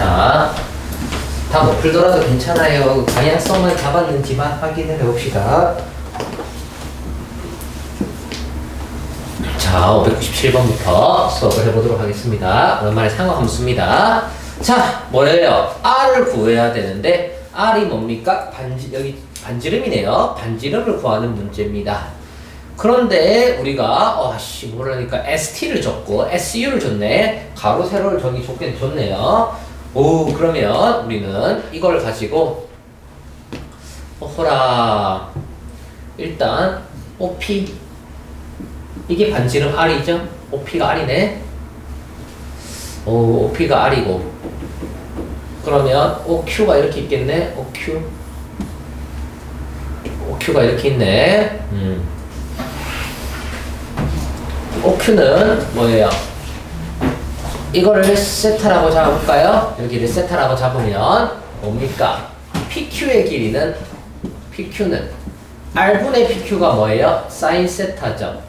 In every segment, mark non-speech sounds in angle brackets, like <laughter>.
자, 다 못 풀더라도 괜찮아요. 방향성만 잡았는지만 확인을 해봅시다. 자, 597번부터 수업을 해보도록 하겠습니다. 오랜만에 상어함수입니다. 자, 뭐예요? R을 구해야 되는데, R이 뭡니까? 반지, 여기 반지름이네요. 반지름을 구하는 문제입니다. 그런데 우리가, 어, 씨, 뭐라니까, ST를 줬고, SU를 줬네. 가로, 세로를 저기 줬긴 줬네요. 오, 그러면 우리는 이걸 가지고, 어허라. 일단, OP. 이게 반지름 R이죠? OP가 R이네. 오, OP가 R이고. 그러면 OQ가 이렇게 있겠네. OQ. OQ가 이렇게 있네. 음. OQ는 뭐예요? 이거를 세타라고 잡을까요? 여기를 세타라고 잡으면 뭡니까? PQ의 길이는 PQ는 R분의 PQ가 뭐예요? 사인 세타죠.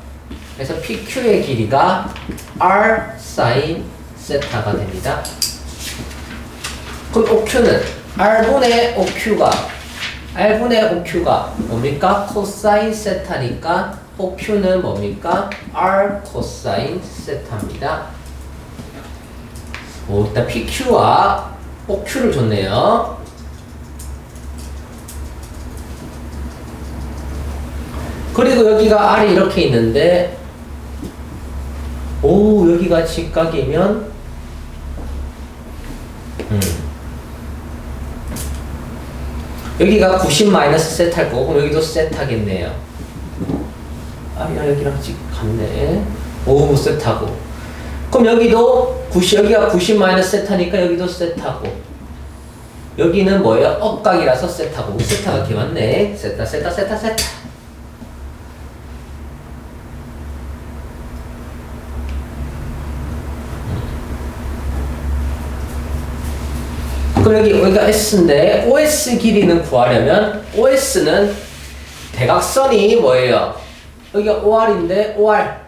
그래서 PQ의 길이가 R 사인 세타가 됩니다. 그럼 OQ는 R분의 OQ가 R분의 OQ가 뭡니까? 코사인 세타니까 OQ는 뭡니까? R 코사인 세타입니다. 오, 일단 PQ와 OQ를 줬네요. 그리고 여기가 R이 이렇게 있는데 오 여기가 직각이면 음. 여기가 90 마이너스 세트할 거고 그럼 여기도 세트하겠네요 R이랑 여기랑 직 같네 오 세트하고 그럼 여기도 90 여기가 90 마이너스 세트니까 여기도 세트하고. 여기는 뭐예요? 억각이라서 세트하고. 세타가 이렇게 맞네. 세타 세타 세타 세타. 그럼 여기 여기가 S인데 OS 길이는 구하려면 OS는 대각선이 뭐예요? 여기가 OR인데 OR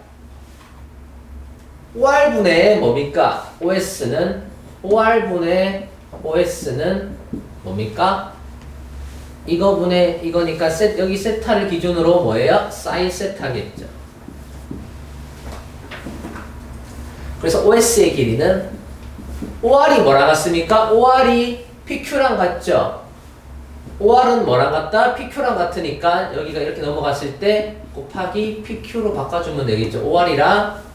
OR분의 뭡니까? OS는 OR분의 OS는 뭡니까? 이거분의 이거니까 세, 여기 세타를 기준으로 뭐예요? 사인 세타겠죠. 그래서 OS의 길이는 OR이 뭐랑 같습니까? OR이 PQ랑 같죠? OR은 뭐랑 같다? PQ랑 같으니까 여기가 이렇게 넘어갔을 때 곱하기 PQ로 바꿔주면 되겠죠. OR이랑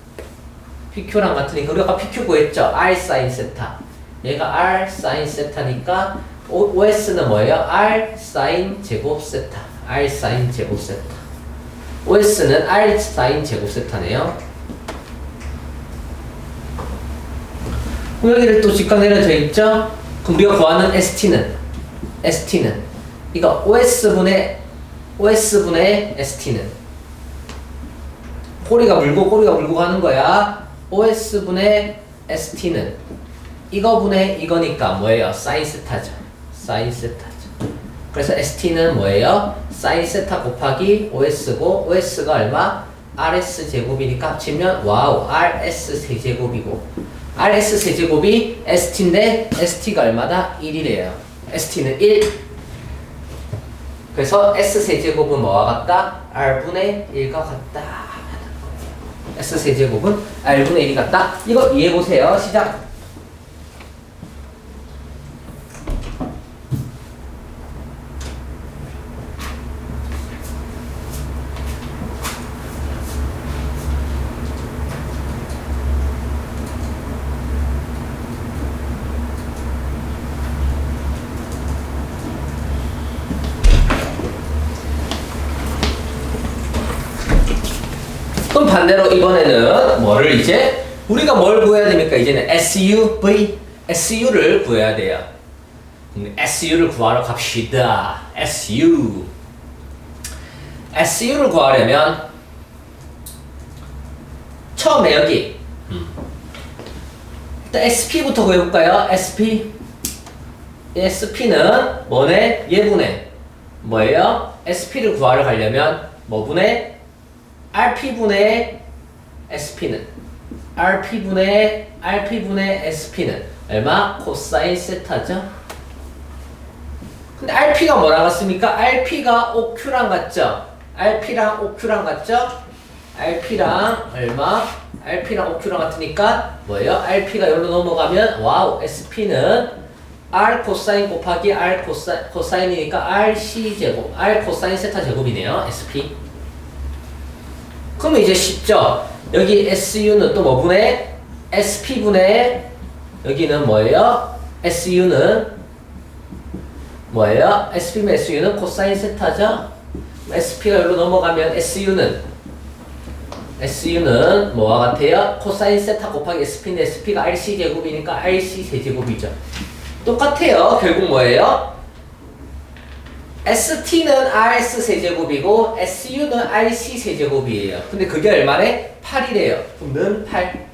PQ랑 우리가 아까 PQ 구했죠? R 사인 세타. 얘가 R 사인 세타니까 O, OS는 뭐예요? R 사인 제곱 세타. R 사인 제곱 세타. OS는 R 사인 제곱 세타네요. 그럼 여기를 또 직각 내려져 있죠? 그럼 우리가 구하는 ST는 ST는 이거 OS분의 OS분의 ST는 꼬리가 물고 꼬리가 물고 가는 거야. OS분의 ST는 이거분의 이거니까 뭐예요? 사인 세타죠. 사인 세타죠. 그래서 ST는 뭐예요? 사인 세타 곱하기 OS고 OS가 얼마? RS 제곱이니까 합치면 와우 RS 세제곱이고 RS 세제곱이 ST인데 ST가 얼마다? 1이래요. ST는 1. 그래서 S 세제곱은 뭐와 같다? R분의 1과 같다. S 세제곱은 R분의 1이 같다. 이거 이해해 보세요. 시작. 그럼 반대로 이제 우리가 뭘 구해야 됩니까? 이제는 SUV, SU를 구해야 돼요. SU를 구하러 갑시다. SU. SU를 구하려면 처음에 여기 음. 일단 SP부터 구해볼까요? SP. SP는 뭐네? 얘분의 뭐예요? SP를 구하러 가려면 뭐분의 RP분의 SP는 RP분의 RP분의 SP는 얼마? 코사인 세타죠. 근데 RP가 뭐랑 같습니까? RP가 OQ랑 같죠? RP랑 OQ랑 같죠? RP랑 얼마? RP랑 OQ랑 같으니까 뭐예요? RP가 여기로 넘어가면 와우 SP는 R 코사인 곱하기 R 코사, 코사인이니까 RC 제곱 R 코사인 세타 제곱이네요 SP 그러면 이제 쉽죠? 여기 SU는 또 뭐 분해? SP분의 여기는 뭐예요? SU는 뭐예요? SP면 SU는 코사인 세타죠? SP가 여기로 넘어가면 SU는 SU는 뭐와 같아요? 코사인 세타 곱하기 SP는 SP가 RC 제곱이니까 RC 세제곱이죠. 똑같아요. 결국 뭐예요? ST는 RS 세제곱이고 SU는 RC 세제곱이에요. 근데 그게 얼마래? 8이래요. 그럼 는 8.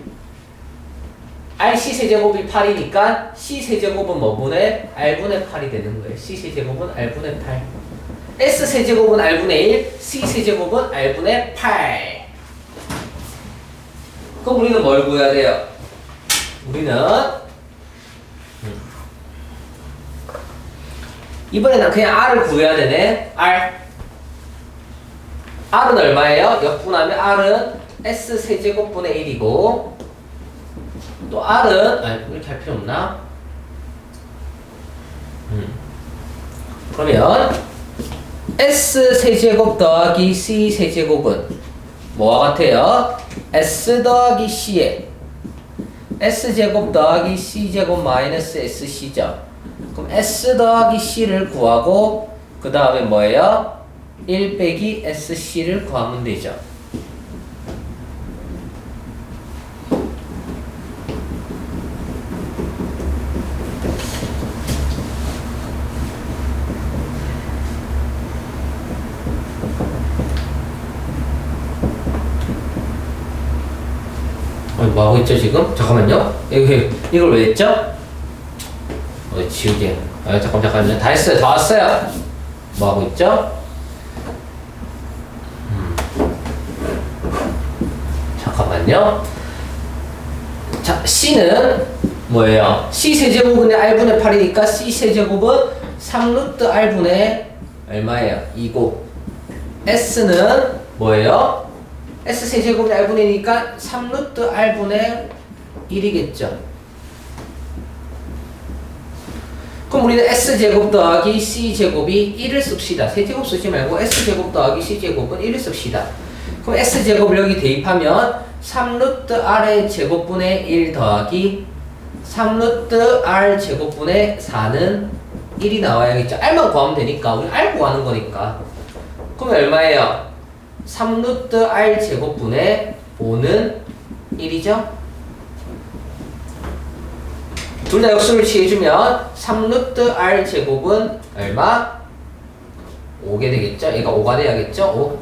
RC 세제곱이 8이니까 C 세제곱은 뭐분의 R분의 8이 되는 거예요. C 세제곱은 R분의 8. S 세제곱은 R분의 1, C 세제곱은 R분의 8. 그럼 우리는 뭘 구해야 돼요? 우리는 이번에는 그냥 R을 구해야 되네. R. R은 얼마예요? 역분하면 R은 S 세제곱분의 1이고 또 R은 아니 이렇게 할 필요 없나? 음. 그러면 S 세제곱 더하기 C 세제곱은 뭐와 같아요? S 더하기 C에 S제곱 더하기 C제곱 마이너스 SC죠. 그럼 S 더하기 C를 구하고 그 다음에 뭐예요? 1 빼기 SC를 구하면 되죠. 아니, 뭐 하고 있죠 지금? 잠깐만요. 이걸 왜 했죠? 어 지우개. 아 잠깐 잠깐만요. 다 했어요. 다 왔어요. 뭐 하고 있죠? 음. 잠깐만요. 자 C는 뭐예요? C 세제곱분의 R분의 8이니까 C 세제곱은 3루트 R분의 얼마예요? 2고 S는 뭐예요? S 세제곱이 R분의 1이니까 3루트 R분의 1이겠죠. 그럼 우리는 S제곱 더하기 C제곱이 1을 씁시다. 세제곱 쓰지 말고 S제곱 더하기 C제곱은 1을 씁시다. 그럼 S제곱을 여기 대입하면 3루트 R의 제곱분의 1 더하기 3루트 R 제곱분의 4는 1이 나와야겠죠. R만 구하면 되니까. 우리 R 구하는 거니까. 그럼 얼마예요? 3루트 R 제곱분의 5는 1이죠? 둘 다 역수를 취해주면 3루트 R 제곱은 얼마? 5게 되겠죠? 얘가 5가 돼야겠죠? 5.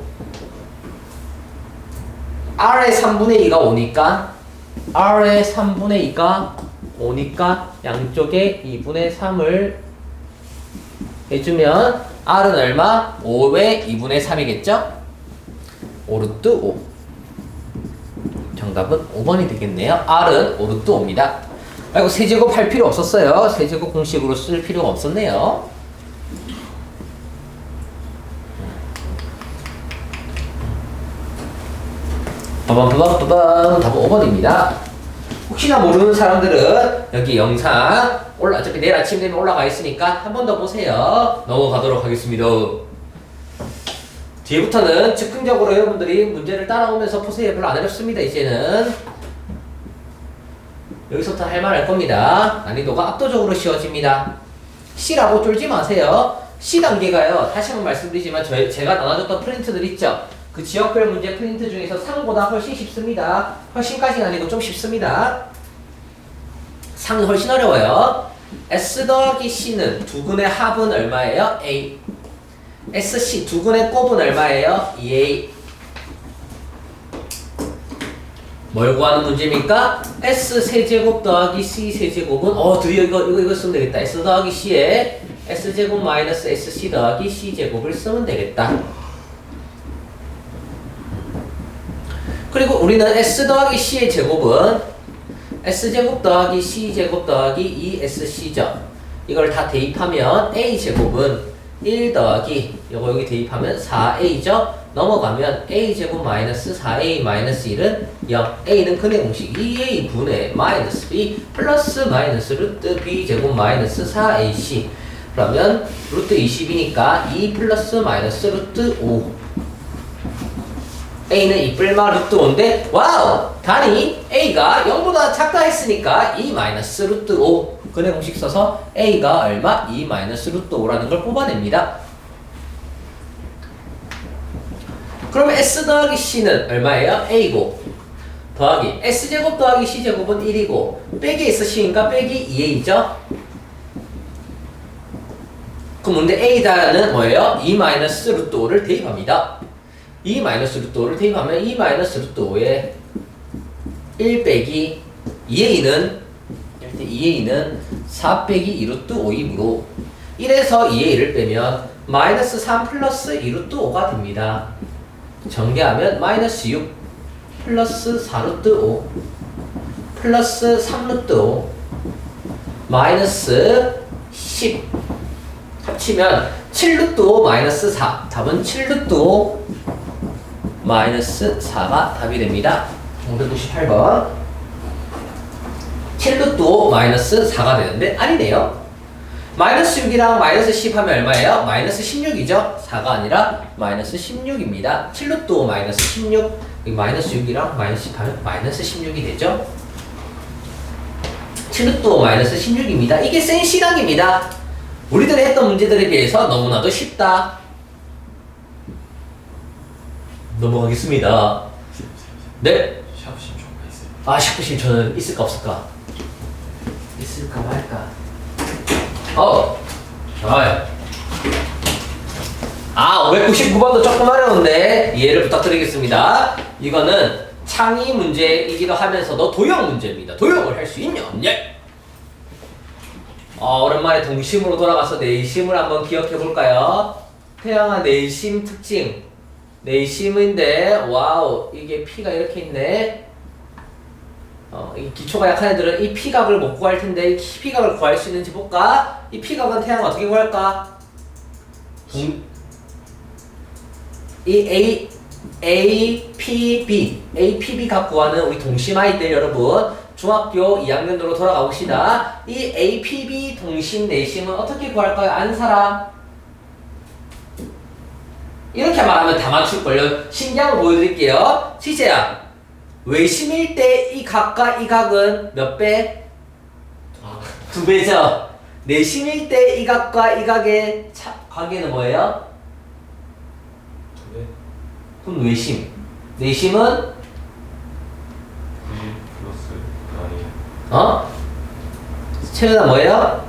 R의 3분의 2가 5니까 R의 3분의 2가 5니까 양쪽에 2분의 3을 해주면 R은 얼마? 5의 2분의 3이겠죠? 오르트 5 정답은 5번이 되겠네요 R은 오르트 5입니다 아이고 세제곱 할 필요 없었어요. 세제곱 공식으로 쓸 필요가 없었네요. 빠밤빠밤빠밤. 답은 5번입니다. 혹시나 모르는 사람들은 여기 영상 올라 어차피 내일 아침 되면 올라가 있으니까 한 번 더 보세요. 넘어가도록 하겠습니다. 뒤부터는 즉흥적으로 여러분들이 문제를 따라오면서 푸세요. 별로 안 어렵습니다. 이제는 여기서부터 할말할 겁니다. 난이도가 압도적으로 쉬워집니다. C라고 쫄지 마세요. C 단계가요. 다시 한번 말씀드리지만 저, 제가 나눠줬던 프린트들 있죠. 그 지역별 문제 프린트 중에서 상보다 훨씬 쉽습니다. 훨씬까지는 아니고 좀 쉽습니다. 상은 훨씬 어려워요. S 더하기 C는 두근의 합은 얼마예요? A. SC 두근의 곱은 얼마예요? 2A 뭘 구하는 문제입니까? S 세제곱 더하기 C 세제곱은 어 드디어 이거 이거 이거 쓰면 되겠다 S 더하기 C에 S제곱 마이너스 SC 더하기 C제곱을 쓰면 되겠다 그리고 우리는 S 더하기 C의 제곱은 S제곱 더하기 C제곱 더하기 2SC죠. 이걸 다 대입하면 A제곱은 1 더하기 요거 여기 대입하면 4A죠. 넘어가면 A제곱 마이너스 4A 마이너스 1은 0. A는 근의 공식 2A분의 마이너스 B 플러스 마이너스 루트 B제곱 마이너스 4AC 그러면 루트 20이니까 2 플러스 마이너스 루트 5 A는 2 뿔마 루트 5인데 와우! 단위 A가 0보다 작다 했으니까 2 마이너스 루트 5 근의 공식 써서 A가 얼마? 2 마이너스 루트 5라는 걸 뽑아냅니다 그러면 S 더하기 C는 얼마예요? A고 더하기 S제곱 더하기 C제곱은 1이고 빼기 SC니까 빼기 2A죠 그럼 문제 A다는 뭐예요? 2 마이너스 루트 5를 대입합니다 2 마이너스 루트 5를 대입하면 2 마이너스 루트 5에 1 빼기 2A는 2A는 4 빼기 2 루트 5이므로 1에서 2A를 빼면 마이너스 3 플러스 2 루트 5가 됩니다. 전개하면 마이너스 6 플러스 4 루트 5 플러스 3 루트 5 마이너스 10 합치면 7 루트 5 마이너스 4 답은 7 루트 5 마이너스 4가 답이 됩니다. 598번 7 루트 5 마이너스 4가 되는데 아니네요. 마이너스 6이랑 마이너스 10 하면 얼마예요? 마이너스 16이죠? 4가 아니라 마이너스 16입니다. 7 루트 5 마이너스 16 여기 마이너스 6이랑 마이너스 10 하면 마이너스 16이 되죠? 7 루트 5 마이너스 16입니다. 이게 센 시각입니다. 우리들이 했던 문제들에 비해서 너무나도 쉽다. 넘어가겠습니다. 네. 샤프 신청가 있어요. 아, 샤프 신청은 있을까 없을까? 있을까 말까? 어. 아, 599번도 조금 어려운데 이해를 부탁드리겠습니다. 이거는 창의 문제이기도 하면서도 도형 문제입니다. 도형을 할 수 있냐 없냐? 어, 오랜만에 동심으로 돌아가서 내심을 한번 기억해 볼까요? 태양아 내심 특징. 내심인데 와우 이게 피가 이렇게 있네. 어, 이 기초가 약한 애들은 이 피각을 못 구할 텐데 이 피각을 구할 수 있는지 볼까? 이 피각은 태양 어떻게 구할까? 동... 이 A A P B A P B 각 구하는 우리 동심 아이들 여러분 중학교 2학년으로 돌아가 봅시다. 이 A P B 동심 내심은 어떻게 구할까요? 안 사람? 이렇게 말하면 다 맞출걸요. 신기한 거 보여드릴게요. 시제야. 외심일 때 이 각과 이 각은 몇 배? 아, 두 배죠. 내심일 때 이 각과 이 각의 차, 관계는 뭐예요? 두 배? 그럼 외심. 내심은 90 플러스 아니에요. 어? 채은아 뭐예요?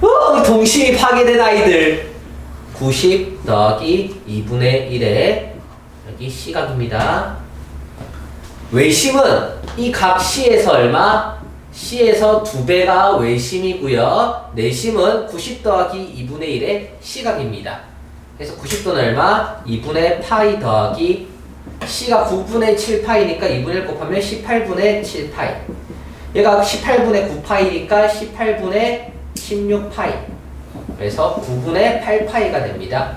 어, 동심이 파괴된 아이들. 90 더하기 2분의 1에 여기 C각입니다. 외심은 이각 C에서 얼마? C에서 2배가 외심이고요. 내심은 90 더하기 2분의 1의 C각입니다. 그래서 90도는 얼마? 2분의 파이 더하기 C가 9분의 7파이니까 2분의 1 곱하면 18분의 7파이. 얘가 18분의 9파이니까 18분의 16파이. 그래서 9분의 8파이가 됩니다.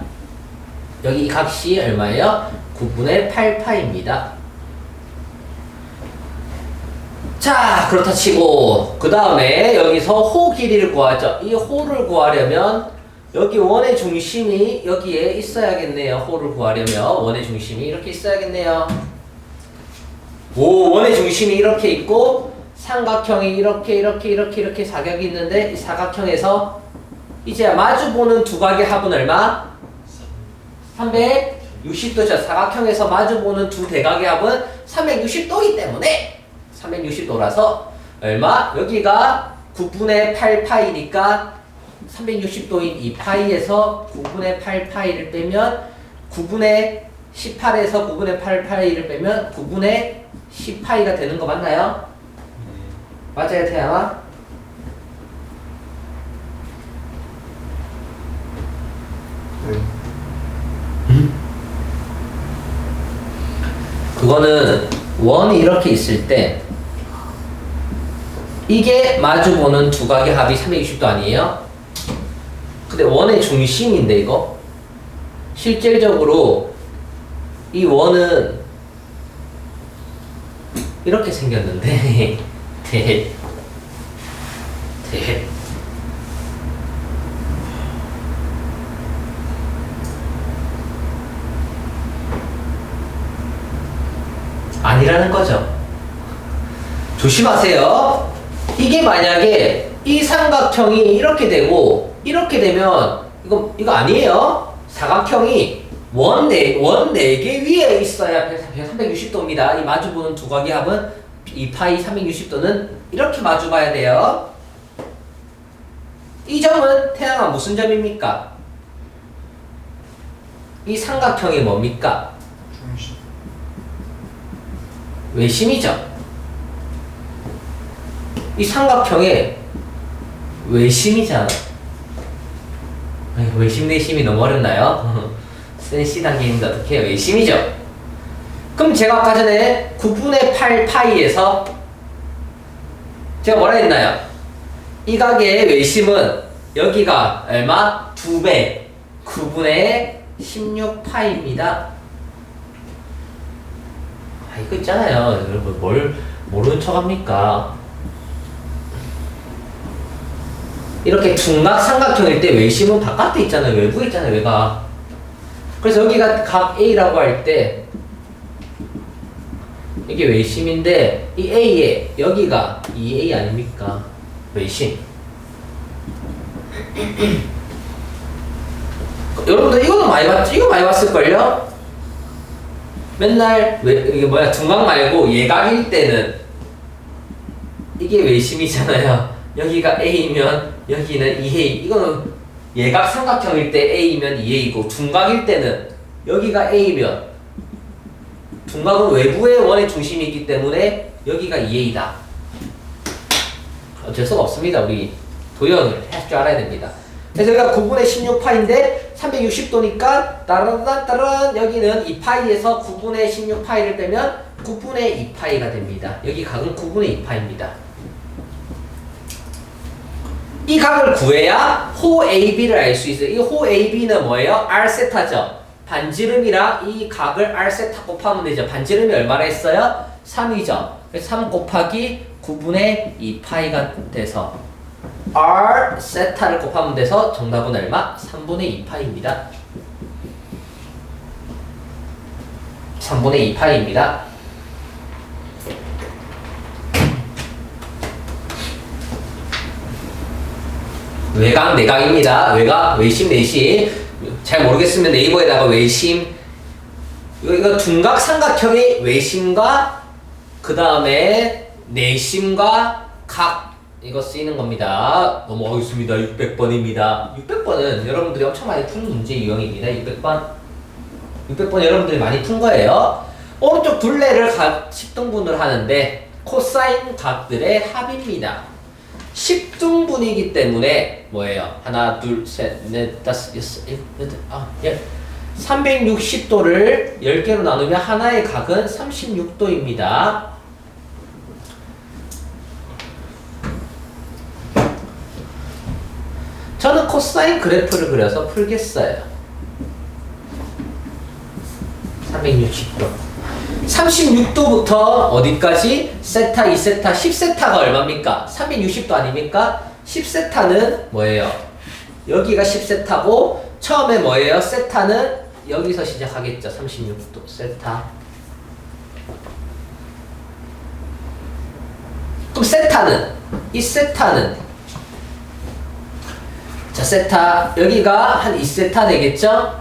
여기 이 값이 얼마예요? 9분의 8파입니다. 자, 그렇다 치고 그 다음에 여기서 호 길이를 구하죠. 이 호를 구하려면 여기 원의 중심이 여기에 있어야겠네요. 호를 구하려면 원의 중심이 이렇게 있어야겠네요. 오, 원의 중심이 이렇게 있고 삼각형이 이렇게 이렇게 이렇게 이렇게 사각이 있는데 이 사각형에서 이제 마주보는 두 각의 합은 얼마? 360도죠. 사각형에서 마주보는 두 대각의 합은 360도이기 때문에 360도라서 얼마? 여기가 9분의 8파이니까 360도인 2파이에서 9분의 8파이를 빼면 9분의 18에서 9분의 8파이를 빼면 9분의 10파이가 되는 거 맞나요? 맞아요, 태양아? 그거는 원이 이렇게 있을 때 이게 마주보는 두 각의 합이 360도 아니에요? 근데 원의 중심인데 이거 실질적으로 이 원은 이렇게 생겼는데 <laughs> 대 대. 아니라는 거죠. 조심하세요. 이게 만약에 이 삼각형이 이렇게 되고 이렇게 되면 이거 이거 아니에요. 사각형이 원네원네 개 위에 있어야 360도입니다. 이 마주보는 두 각의 합은 이 파이 360도는 이렇게 마주봐야 돼요. 이 점은 태양아 무슨 점입니까? 이 삼각형이 뭡니까? 중심. 외심이죠. 이 삼각형의 외심이잖아. 외심 내심이 너무 어렵나요? <laughs> 센 C 단계인데 어떻게? 외심이죠. 그럼 제가 아까 전에 9분의 8 파이에서 제가 뭐라 했나요? 이 가게의 외심은 여기가 얼마? 2배 9분의 16 파이입니다. 아 이거 있잖아요 여러분 뭘 모르는 척 합니까 이렇게 둔각 삼각형일 때 외심은 바깥에 있잖아요 외부에 있잖아요 외가 그래서 여기가 각 A라고 할 때 이게 외심인데 이 A에 여기가 2A 아닙니까 외심 <clears throat> 여러분들 이거는 많이 봤죠? 이거 많이 봤을걸요? 맨날 왜 이게 뭐야 중각 말고 예각일 때는 이게 외심이잖아요. 여기가 A면 여기는 2A. 이거는 예각 삼각형일 때 A면 2A고 중각일 때는 여기가 A면 중각은 외부의 원의 중심이 있기 때문에 여기가 2A다. 어쩔 수가 없습니다. 우리 도형을 할 줄 알아야 됩니다. 그래서 여기가 9분의 16파인데 360도니까 따라따란 여기는 2파이에서 9분의 16파이를 빼면 9분의 2파이가 됩니다. 여기 각은 9분의 2파입니다. 이 각을 구해야 호 AB를 알 수 있어요. 이 호 AB는 뭐예요? R세타죠. 반지름이라 이 각을 R세타 곱하면 되죠. 반지름이 얼마나 했어요? 3이죠. 그래서 3 곱하기 9분의 2 파이가 돼서 R 세타를 곱하면 돼서 정답은 얼마? 3분의 2 파이입니다. 3분의 2 파이입니다. 외곽 내각입니다. 외곽 외심 내심 잘 모르겠으면 네이버에다가 외심 이거 둔각 삼각형의 외심과 그 다음에 내심과 각 이거 쓰이는 겁니다. 넘어가겠습니다. 600번입니다. 600번은 여러분들이 엄청 많이 푼 문제 유형입니다. 600번. 600번 여러분들이 많이 푼 거예요. 오른쪽 둘레를 각 10등분을 하는데 코사인 각들의 합입니다. 10등분이기 때문에 뭐예요? 하나, 둘, 셋, 넷, 다섯, 여섯, 일곱, 여덟, 아홉, 열. 360도를 10개로 나누면 하나의 각은 36도입니다. 저는 코사인 그래프를 그려서 풀겠어요. 360도. 36도부터 어디까지? 세타, 2세타, 10세타가 얼마입니까? 360도 아닙니까? 10세타는 뭐예요? 여기가 10세타고 처음에 뭐예요? 세타는 여기서 시작하겠죠. 36도 세타. 그럼 세타는 이 세타는 자 세타 여기가 한 2세타 되겠죠?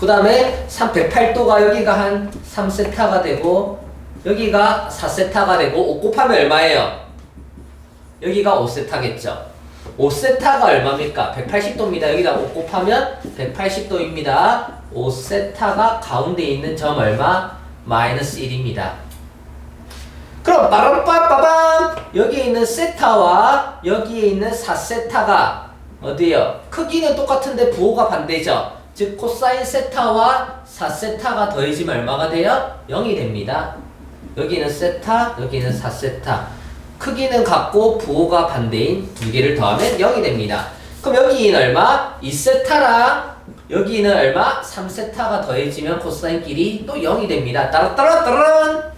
그 다음에 308도가 여기가 한 3세타가 되고 여기가 4세타가 되고 5 곱하면 얼마예요? 여기가 5세타겠죠? 5세타가 얼마입니까? 180도입니다. 여기다 5 곱하면 180도입니다. 5세타가 가운데 있는 점 얼마? 마이너스 1입니다. 그럼 빠람빠빠밤 여기에 있는 세타와 여기에 있는 4세타가 어디요? 크기는 똑같은데 부호가 반대죠. 즉 코사인 세타와 4세타가 더해지면 얼마가 돼요? 0이 됩니다. 여기는 세타, 여기는 4세타. 크기는 같고 부호가 반대인 두 개를 더하면 0이 됩니다. 그럼 여기 2는 얼마? 2세타랑 여기 는 얼마? 3세타가 더해지면 코사인끼리 또 0이 됩니다. 따라따라따란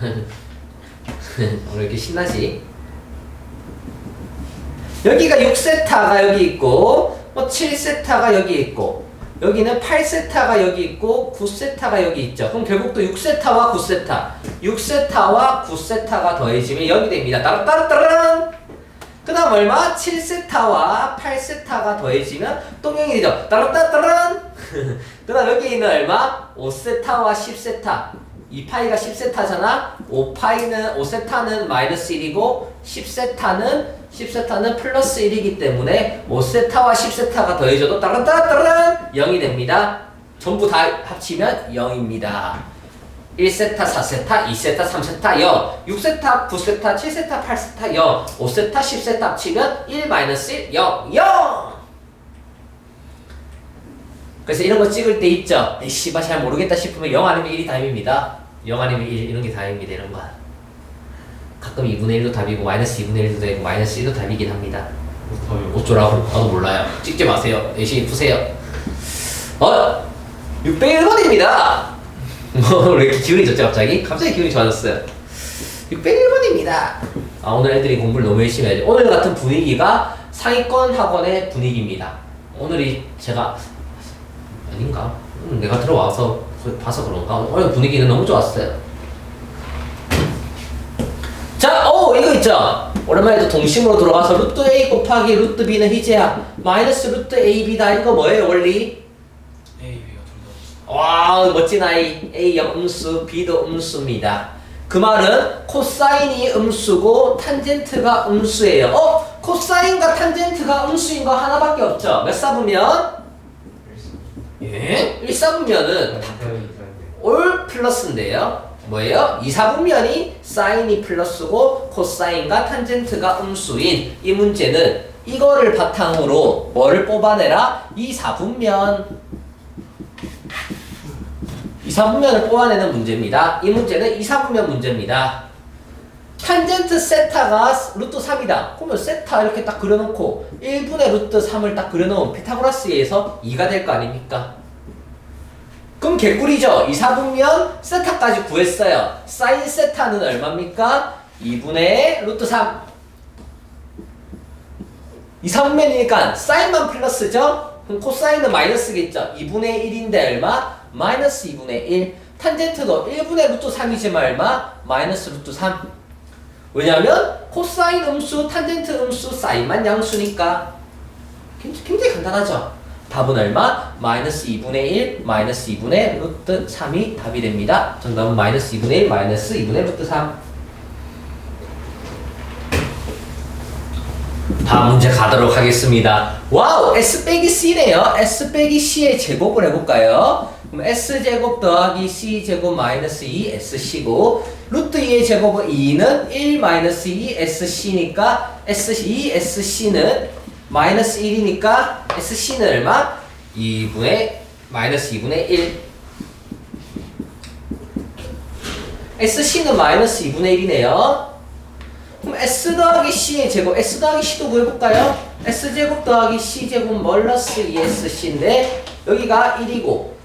<laughs> 오늘 이렇게 신나지? 여기가 6세타가 여기 있고 뭐 7세타가 여기 있고 여기는 8세타가 여기 있고 9세타가 여기 있죠. 그럼 결국 또 6세타와 9세타 6세타와 9세타가 더해지면 0이 됩니다. 따라따라따란 그 다음 얼마? 7세타와 8세타가 더해지면 또 0이 되죠. 따라따라따란 그 다음 여기 있는 얼마? 5세타와 10세타 2파이가 10세타잖아? 5파이는 5세타는 마이너스 1이고 10세타는 10세타는 플러스 1이기 때문에 5세타와 10세타가 더해져도 따란따란따란 0이 됩니다. 전부 다 합치면 0입니다. 1세타, 4세타, 2세타, 3세타 0 6세타, 9세타, 7세타, 8세타 0 5세타, 10세타 합치면 1 마이너스 1 0 0 그래서 이런 거 찍을 때 있죠. 씨발 잘 모르겠다 싶으면 0 아니면 1이 답입니다. 0 아니면 1 이런 게 답입니다. 이런 거. 가끔 2분의 1도 답이고 마이너스 2분의 1도 되고 마이너스 1도 답이긴 합니다. 어쩌라고 나도 몰라요. 찍지 마세요. 열심히 푸세요. 어? 601번입니다. <laughs> 뭐, 왜 이렇게 기분이 좋지 갑자기? 갑자기 기분이 좋아졌어요. 601번입니다. 아 오늘 애들이 공부를 너무 열심히 해야죠. 오늘 같은 분위기가 상위권 학원의 분위기입니다. 오늘이 제가 아닌가? 음, 내가 들어와서 그- 봐서 그런가? 오늘 분위기는 너무 좋았어요. 자, 오 이거 있죠. 오랜만에 또 동심으로 들어가서 루트 a 곱하기 루트 b는 희재야. 마이너스 루트 a b다. 이거 뭐예요 원리? A, B가 와 멋진 아이 a 음수 b도 음수입니다. 그 말은 코사인이 음수고 탄젠트가 음수예요. 어? 코사인과 탄젠트가 음수인 거 하나밖에 없죠. 몇 사분면? 예? 1사분면은 올 플러스인데요. 뭐예요? 2사분면이 사인이 플러스고 코사인과 탄젠트가 음수인 이 문제는 이거를 바탕으로 뭐를 뽑아내라? 2사분면 2사분면을 뽑아내는 문제입니다. 이 문제는 2사분면 문제입니다. 탄젠트 세타가 루트 3이다. 그러면 세타 이렇게 딱 그려놓고 1분의 루트 3을 딱 그려놓으면 피타고라스에 의해서 2가 될 거 아닙니까? 그럼 개꿀이죠. 2사분면 세타까지 구했어요. 사인 세타는 얼마입니까? 2분의 루트 3. 2사분면이니까 사인만 플러스죠? 그럼 코사인은 마이너스겠죠? 2분의 1인데 얼마? 마이너스 2분의 1. 탄젠트도 1분의 루트 3이지만 얼마? 마이너스 루트 3. 왜냐면 코사인 음수, 탄젠트 음수, 사인만 양수니까 굉장히 간단하죠. 답은 얼마? 마이너스 2분의 1, 마이너스 2분의 루트 3이 답이 됩니다. 정답은 마이너스 2분의 1, 마이너스 2분의 루트 3. 다음 문제 가도록 하겠습니다. 와우, S 빼기 C네요. S 빼기 C의 제곱을 해볼까요? 그럼 S 제곱 더하기 C 제곱 마이너스 2 SC고 루트 2의 제곱은 2는 1 마이너스 2 SC니까 S2 SC는 마이너스 1이니까 SC는 얼마? 2분의 마이너스 2분의 1 SC는 마이너스 2분의 1이네요. 그럼 S 더하기 C의 제곱, S 더하기 C도 구해볼까요? S 제곱 더하기 C 제곱 멀러스 2SC인데 여기가 1이고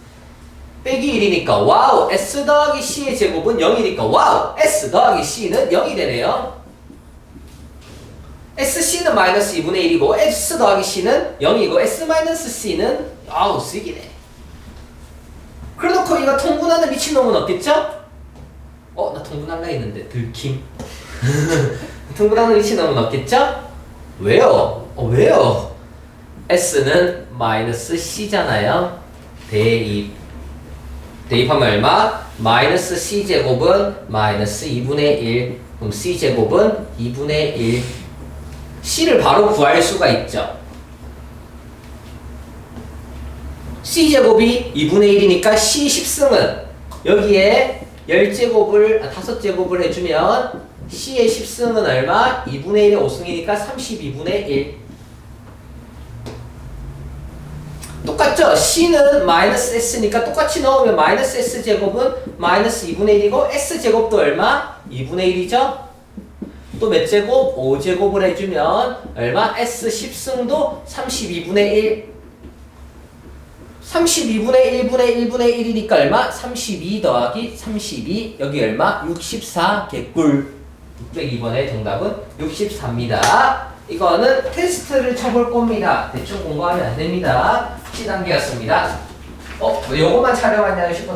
빼기 1이니까 와우 S 더하기 C의 제곱은 0이니까 와우 S 더하기 C는 0이 되네요. SC는 마이너스 2분의 1이고 S 더하기 C는 0이고 S 마이너스 C는 아우 쓰기네. 그래놓고 이거 통분하는 미친놈은 없겠죠? 어? 나 통분할라 했는데 들킴 <laughs> 통분하는 미친놈은 없겠죠? 왜요? 어 왜요? S는 마이너스 C잖아요 대입 대입하면 얼마? 마이너스 C제곱은 마이너스 2분의 1 그럼 C제곱은 2분의 1 C를 바로 구할 수가 있죠 C제곱이 2분의 1이니까 C 10승은 여기에 10제곱을, 아, 5제곱을 해주면 C의 10승은 얼마? 2분의 1의 5승이니까 32분의 1 똑같죠? C는 마이너스 S니까 똑같이 넣으면 마이너스 S제곱은 마이너스 2분의 1이고 S제곱도 얼마? 2분의 1이죠? 또 몇 제곱? 5제곱을 해주면 얼마? S 10승도 32분의 1 32분의 1분의 1분의 1이니까 얼마? 32 더하기 32 여기 얼마? 64 개꿀 602번의 정답은 64입니다 이거는 테스트를 쳐볼 겁니다 대충 공부하면 안 됩니다 7단계였습니다 어? 왜 요것만 촬영하냐 싶은